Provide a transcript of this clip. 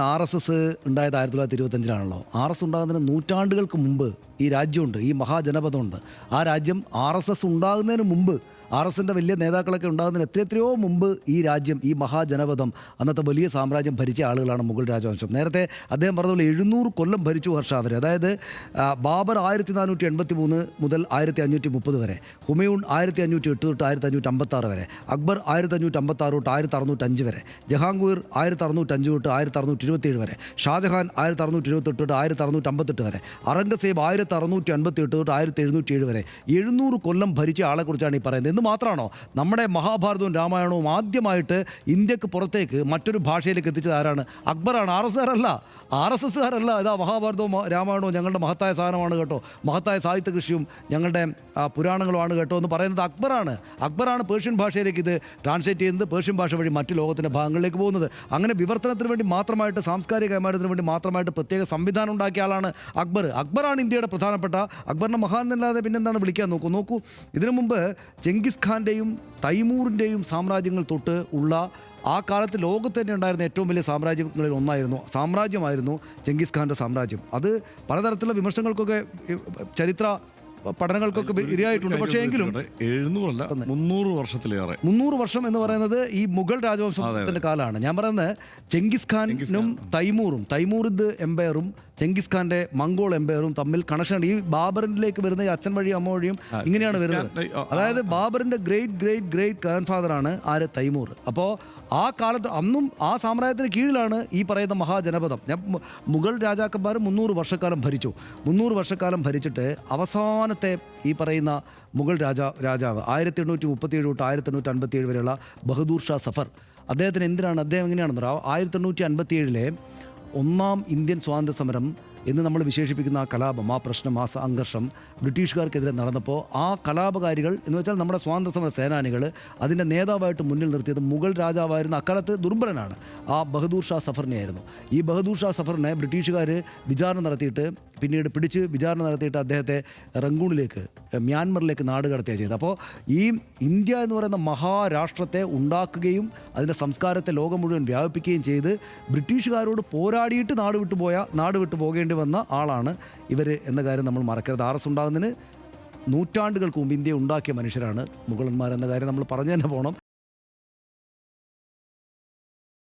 R S S ഉണ്ടായത് ആയിരത്തി തൊള്ളായിരത്തി ഇരുപത്തഞ്ചിലാണല്ലോ ആർ എസ് ഉണ്ടാകുന്നതിന് നൂറ്റാണ്ടുകൾക്ക് മുമ്പ് ഈ രാജ്യമുണ്ട് ഈ മഹാജനപദമുണ്ട്. ആ രാജ്യം ആർ എസ് എസ് ഉണ്ടാകുന്നതിന് മുമ്പ് ആർ എസ് എന്റെ വലിയ നേതാക്കളൊക്കെ ഉണ്ടാകുന്നതിന് എത്ര എത്രയോ മുമ്പ് ഈ രാജ്യം ഈ മഹാജനപഥം അന്നത്തെ വലിയ സാമ്രാജ്യം ഭരിച്ച ആളുകളാണ് മുഗൾ രാജവംശം. നേരത്തെ അദ്ദേഹം പറഞ്ഞ എഴുന്നൂറ് കൊല്ലം ഭരിച്ചു ഹർഷാവർ അതായത് ബാബർ ആയിരത്തി നാനൂറ്റി എൺപത്തി മൂന്ന് മുതൽ ആയിരത്തി അഞ്ഞൂറ്റി മുപ്പത് വരെ ഹുമയൂൺ ആയിരത്തി അഞ്ഞൂറ്റി എട്ട് തൊട്ട് ആയിരത്തി അഞ്ഞൂറ്റി അമ്പത്താറ് വരെ അക്ബർ ആയിരത്തി അഞ്ഞൂറ്റി അമ്പത്താറ് തൊട്ട് ആയിരത്തി അറുന്നൂറ്റി അഞ്ച് വരെ ജഹാംഗീർ ആയിരത്തി അറുന്നൂറ്റി അഞ്ച് തൊട്ട് ആയിരത്തി അറുന്നൂറ്റി ഇരുപത്തിയേഴ് വരെ ഷാജഹാൻ ആയിരത്തി അറുന്നൂറ്റി ഇരുപത്തെട്ട് തൊട്ട് ആയിരത്തി അറുന്നൂറ്റി അമ്പത്തെട്ട് വരെ അറംഗസേബ് ആയിരത്തി അറുന്നൂറ്റി അൻപത്തി എട്ട് തൊട്ട് ആയിരത്തി എഴുന്നൂറ്റി ഏഴ് വരെ എഴുന്നൂറ് കൊല്ലം ഭരിച്ച ആളെക്കുറിച്ചാണ് ഈ പറയുന്നത്. എന്ന് മാത്രമാണോ? നമ്മുടെ മഹാഭാരതവും രാമായണവും ആദ്യമായിട്ട് ഇന്ത്യയ്ക്ക് പുറത്തേക്ക് മറ്റൊരു ഭാഷയിലേക്ക് എത്തിച്ചത് ആരാണ്? അക്ബറാണ്. ആർ എസ് ആരല്ല ആർ എസ് എസ്സുകാരല്ല ഇതാ മഹാഭാരതവും രാമായണവും ഞങ്ങളുടെ മഹത്തായ സാധനമാണ് കേട്ടോ. മഹത്തായ സാഹിത്യ കൃഷിയും ഞങ്ങളുടെ പുരാണങ്ങളുമാണ് കേട്ടോ എന്ന് പറയുന്നത് അക്ബറാണ്. അക്ബറാണ് പേർഷ്യൻ ഭാഷയിലേക്ക് ഇത് ട്രാൻസ്ലേറ്റ് ചെയ്യുന്നത് പേർഷ്യൻ ഭാഷ വഴി മറ്റു ലോകത്തിന്റെ ഭാഗങ്ങളിലേക്ക് പോകുന്നത്. അങ്ങനെ വിവർത്തനത്തിന് വേണ്ടി മാത്രമായിട്ട് സാംസ്കാരിക കൈമാറ്റത്തിന് വേണ്ടി മാത്രമായിട്ട് പ്രത്യേക സംവിധാനം ഉണ്ടാക്കിയ ആളാണ് അക്ബർ. അക്ബറാണ് ഇന്ത്യയുടെ പ്രധാനപ്പെട്ട അക്ബറിനെ മഹാൻ എന്നല്ലാതെ പിന്നെന്താണ് വിളിക്കാൻ നോക്കൂ? നോക്കൂ ഇതിനു മുമ്പ് ചെങ്കിസ് ഖാന്റെയും തൈമൂറിന്റെയും സാമ്രാജ്യങ്ങൾ തൊട്ട് ഉള്ള ആ കാലത്ത് ലോകത്ത് തന്നെ ഉണ്ടായിരുന്ന ഏറ്റവും വലിയ സാമ്രാജ്യങ്ങളിൽ ഒന്നായിരുന്നു സാമ്രാജ്യമായിരുന്നു ചെങ്കിസ് ഖാന്റെ സാമ്രാജ്യം. അത് പലതരത്തിലുള്ള വിമർശനങ്ങൾക്കൊക്കെ ചരിത്ര പഠനങ്ങൾക്കൊക്കെ ഇരയായിട്ടുണ്ട്. പക്ഷേ എങ്കിലും എഴുന്നൂറല്ല മുന്നൂറ് വർഷത്തിലേറെ. മുന്നൂറ് വർഷം എന്ന് പറയുന്നത് ഈ മുഗൾ രാജവംശത്തിന്റെ കാലമാണ് ഞാൻ പറയുന്നത് ചെങ്കിസ് ഖാനും തൈമൂറും തൈമൂറിദ് എംപയറും ചെങ്കിസ് ഖാന്റെ മംഗോൾ എംപയറും തമ്മിൽ കണക്ഷൻ ഈ ബാബറിലേക്ക് വരുന്ന ഈ അച്ഛൻ വഴിയും അമ്മ വഴിയും ഇങ്ങനെയാണ് വരുന്നത്. അതായത് ബാബറിന്റെ ഗ്രേറ്റ് ഗ്രേറ്റ് ഗ്രേറ്റ് ഗ്രാൻഡ് ആണ് ആര്? തൈമൂർ. അപ്പോൾ ആ കാലത്ത് അന്നും ആ സാമ്രാജ്യത്തിന് കീഴിലാണ് ഈ പറയുന്ന മഹാജനപദം. ഞാൻ മുഗൾ രാജാക്കന്മാർ മുന്നൂറ് വർഷക്കാലം ഭരിച്ചു. മുന്നൂറ് വർഷക്കാലം ഭരിച്ചിട്ട് അവസാനത്തെ ഈ പറയുന്ന മുഗൾ രാജ രാജാവ് ആയിരത്തി എണ്ണൂറ്റി മുപ്പത്തി ഏഴ് തൊട്ട് ആയിരത്തി എണ്ണൂറ്റി അൻപത്തി ഏഴ് വരെയുള്ള ബഹദൂർ ഷാ സഫർ. അദ്ദേഹത്തിന് എന്തിനാണ്? അദ്ദേഹം എങ്ങനെയാണെന്ന് പറയാം ആയിരത്തി എണ്ണൂറ്റി അൻപത്തി ഏഴിലെ ഒന്നാം ഇന്ത്യൻ സ്വാതന്ത്ര്യ സമരം എന്ന് നമ്മൾ വിശേഷിപ്പിക്കുന്ന ആ കലാപം ആ പ്രശ്നം ആ സംഘർഷം ബ്രിട്ടീഷുകാർക്കെതിരെ നടന്നപ്പോൾ ആ കലാപകാരികൾ എന്ന് വെച്ചാൽ നമ്മുടെ സ്വാതന്ത്ര്യ സമര സേനാനികൾ അതിന്റെ നേതാവായിട്ട് മുന്നിൽ നിർത്തിയത് മുഗൾ രാജാവായിരുന്ന അക്കാലത്ത് ദുർബലനാണ്. ആ ബഹദൂർ ഷാ സഫറിനെയായിരുന്നു. ഈ ബഹദൂർ ഷാ സഫറിനെ ബ്രിട്ടീഷുകാർ വിചാരണ നടത്തിയിട്ട് പിന്നീട് പിടിച്ച് വിചാരണ നടത്തിയിട്ട് അദ്ദേഹത്തെ റംഗൂണിലേക്ക് മ്യാൻമറിലേക്ക് നാട് കടത്തുകയാണ് ചെയ്തത്. അപ്പോൾ ഈ ഇന്ത്യ എന്ന് പറയുന്ന മഹാരാഷ്ട്രത്തെ ഉണ്ടാക്കുകയും അതിന്റെ സംസ്കാരത്തെ ലോകം മുഴുവൻ വ്യാപിപ്പിക്കുകയും ചെയ്ത് ബ്രിട്ടീഷുകാരോട് പോരാടിയിട്ട് നാട് വിട്ടുപോയ നാട് വിട്ടു പോകേണ്ടി വന്ന ആളാണ് ഇവർ എന്ന കാര്യം നമ്മൾ മറക്കരുത്. ആർ എസ് ഉണ്ടാകുന്നതിന് നൂറ്റാണ്ടുകൾക്ക് മുമ്പ് ഇന്ത്യ ഉണ്ടാക്കിയ മനുഷ്യരാണ് മുഗളന്മാരെന്ന കാര്യം നമ്മൾ പറഞ്ഞു തന്നെ പോകണം